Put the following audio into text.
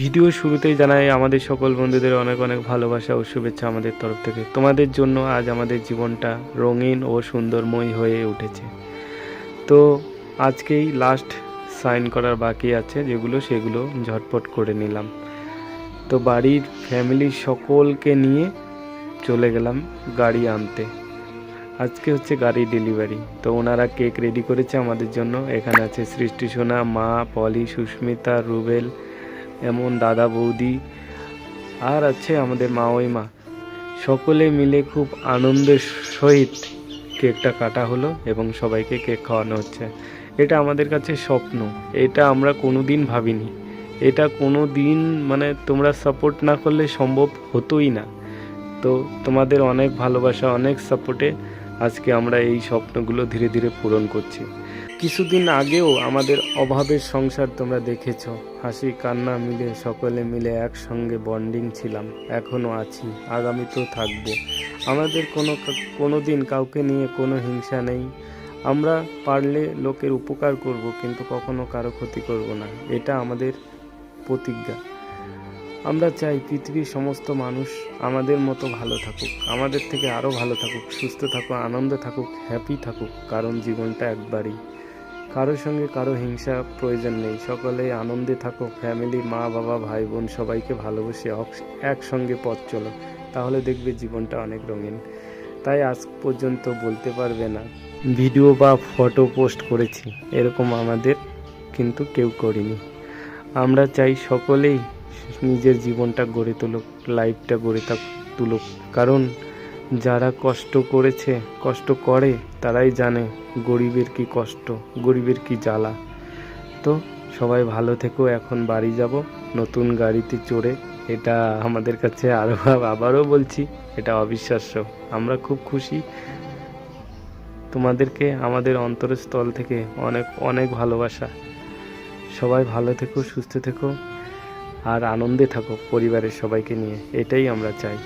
Video শুরুতেই জানাই আমাদের সকল বন্ধুদের অনেক অনেক ভালোবাসা ও শুভেচ্ছা আমাদের তরফ থেকে। তোমাদের জন্য আজ আমাদের জীবনটা রঙিন ও সুন্দরময় হয়ে উঠেছে। তো আজকেই লাস্ট সাইন করার বাকি আছে, যেগুলো সেগুলো ঝটপট করে নিলাম। তো বাড়ির ফ্যামিলির সকলকে নিয়ে চলে গেলাম গাড়ি আনতে। আজকে হচ্ছে গাড়ি ডেলিভারি তো ওনারা কেক রেডি করেছে আমাদের জন্য। এখানে আছে সৃষ্টি সোনা, মা, পলি, সুস্মিতা, রুবেল এমন দাদা বৌদি আর আছে আমাদের মা ওই মা। সকলে মিলে খুব আনন্দের সহিত কেকটা কাটা হলো এবং সবাইকে কেক খাওয়ানো হচ্ছে। এটা আমাদের কাছে স্বপ্ন, এটা আমরা কোনো দিন ভাবিনি। এটা কোনো দিন মানে তোমরা সাপোর্ট না করলে সম্ভব হতোই না। তো তোমাদের অনেক ভালোবাসা, অনেক সাপোর্টে আজকে আমরা এই স্বপ্নগুলো ধীরে ধীরে পূরণ করছি। কিছুদিন আগেও আমাদের অভাবের সংসার তোমরা দেখেছ। হাসি, কান্না মিলে সকলে মিলে একসঙ্গে বন্ডিং ছিলাম। এখনও আছি, আগামীতেও থাকব। আমাদের কোনো কোনো দিন কাউকে নিয়ে কোনো হিংসা নেই। আমরা পারলে লোকের উপকার করব, কিন্তু কখনো কারও ক্ষতি করব না। এটা আমাদের প্রতিজ্ঞা। আমরা চাই পৃথিবীর সমস্ত মানুষ আমাদের মতো ভালো থাকুক, আমাদের থেকে আরও ভালো থাকুক, সুস্থ থাকুক, আনন্দে থাকুক হ্যাপি থাকুক, কারণ জীবনটা একবারই। কারোর সঙ্গে কারও হিংসা প্রয়োজন নেই, সকলে আনন্দে থাকো ফ্যামিলি মা, বাবা, ভাই, বোন, সবাইকে ভালোবেসে একসঙ্গে পথ চলো, তাহলে দেখবে জীবনটা অনেক রঙিন। তাই আজ পর্যন্ত বলতে পারবে না, ভিডিও বা ফটো পোস্ট করেছি, এরকম আমাদের কিন্তু কেউ করিনি। আমরা চাই সকলেই নিজের জীবনটা গড়ে তুলুক লাইফটা গড়ে থাক- তুলুক। কারণ যারা কষ্ট করেছে, কষ্ট করে, তারাই জানে গরিবের কি কষ্ট, গরিবের কি জ্বালা। তো সবাই ভালো থেকো, এখন বাড়ি যাব, নতুন গাড়িতে চড়ে, এটা আমাদের কাছে আরও আবারও বলছি, এটা অবিশ্বাস্য। আমরা খুব খুশি। তোমাদেরকে আমাদের অন্তরস্থল থেকে অনেক অনেক ভালোবাসা। সবাই ভালো থেকো, সুস্থ থেকো। আর আনন্দে থাকুক পরিবারের সবাইকে নিয়ে। এটাই আমরা চাই।